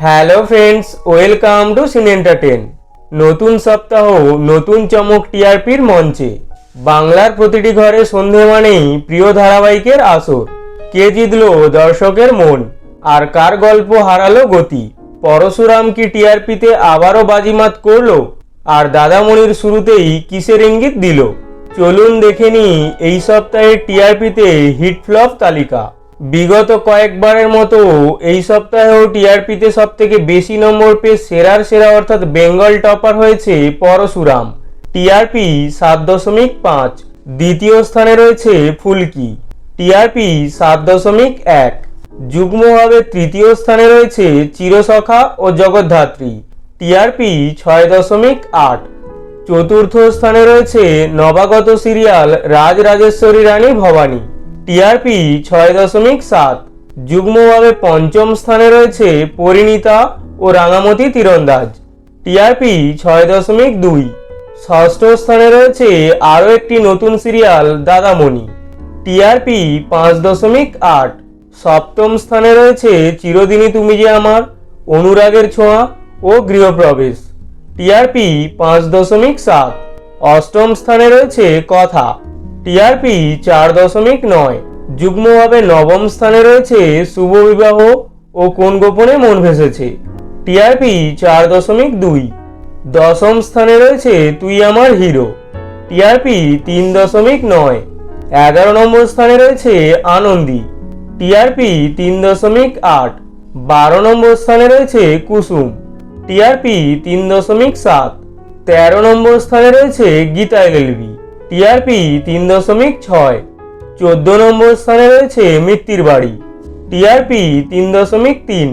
Hello friends welcome to scene entertain নতুন সপ্তাহ, নতুন চমক টিআরপির মঞ্চে। বাংলার প্রতিটি ঘরে সন্ধে মানেই প্রিয় ধারাবাহিকের আসর। কে জিতল দর্শকের মন? আর কার গল্প হারালো গতি? পরশুরাম কি টিআরপিতে আবারও বাজিমাত করল? আর দাদামণির শুরুতেই কিসের ইঙ্গিত দিল? চলুন দেখে নিই এই সপ্তাহের টিআরপিতে হিট ফ্লপ তালিকা। বিগত কয়েকবারের মতো এই সপ্তাহেও টিআরপিতে সব থেকে বেশি নম্বর পেয়ে সেরার সেরা অর্থাৎ বেঙ্গল টপার হয়েছে পরশুরাম। টিআরপি সাত দশমিক পাঁচ। দ্বিতীয় স্থানে রয়েছে ফুলকি। টিআরপি সাত দশমিক এক। যুগ্মভাবে তৃতীয় স্থানে রয়েছে চিরসখা ও জগদ্ধাত্রী। টিআরপি ছয় দশমিক আট। চতুর্থ স্থানে রয়েছে নবাগত সিরিয়াল রাজ রাজেশ্বরী রানী ভবানী। টিআরপি ছয় দশমিক সাত, যুগ্মভাবে পঞ্চম স্থানে রয়েছে পরিণীতা ও রাঙামতি তীরন্দাজ। টিআরপি ছয় দশমিক দুই, ষষ্ঠ স্থানে রয়েছে আরও একটি নতুন সিরিয়াল, দাদামণি। টিআরপি পাঁচ দশমিক আট, সপ্তম স্থানে রয়েছে চিরদিনই তুমি যে আমার, অনুরাগের ছোঁয়া ও গৃহপ্রবেশ। টিআরপি পাঁচ দশমিক সাত, অষ্টম স্থানে রয়েছে কথা। টিআরপি চার দশমিক নয়। যুগ্মভাবে নবম স্থানে রয়েছে শুভ বিবাহ ও কোন গোপনে মন ভেসেছে? টিআরপি চার দশমিক দুই। দশম স্থানে রয়েছে তুই আমার হিরো। টিআরপি তিন দশমিক নয়। এগারো নম্বর স্থানে রয়েছে আনন্দী। টিআরপি তিন দশমিক আট। বারো নম্বর স্থানে রয়েছে কুসুম। টিআরপি তিন দশমিক সাত। তেরো নম্বর স্থানে রয়েছে গীতা এলএলবি। টিআরপি তিন দশমিক ছয়। চোদ্দ নম্বর স্থানে রয়েছে মৃত্যুর বাড়ি। টিআরপি তিন দশমিক তিন।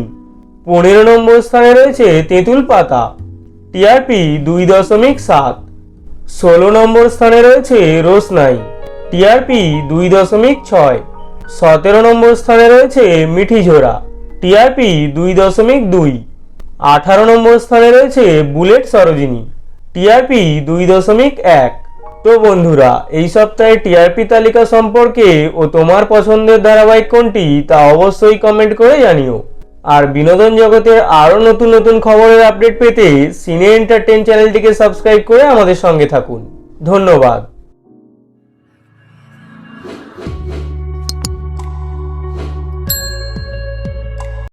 পনেরো নম্বর স্থানে রয়েছে তেঁতুল পাতা। টিআরপি দুই দশমিক সাত। ষোলো নম্বর স্থানে রয়েছে রোশনাই। টিআরপি দুই দশমিক ছয়। সতেরো নম্বর স্থানে রয়েছে মিঠি ঝোড়া। টিআরপি দুই দশমিক দুই। আঠারো নম্বর স্থানে রয়েছে বুলেট সরোজিনী। টিআরপি দুই দশমিক এক। তো বন্ধুরা, এই সপ্তাহে টিআরপি তালিকা সম্পর্কে ও তোমার পছন্দের ধারাবাহিক কোনটি তা অবশ্যই কমেন্ট করে জানিও। আর বিনোদন জগতের আরও নতুন নতুন খবরের আপডেট পেতে সিনে এন্টারটেন চ্যানেলটিকে সাবস্ক্রাইব করে আমাদের সঙ্গে থাকুন। ধন্যবাদ।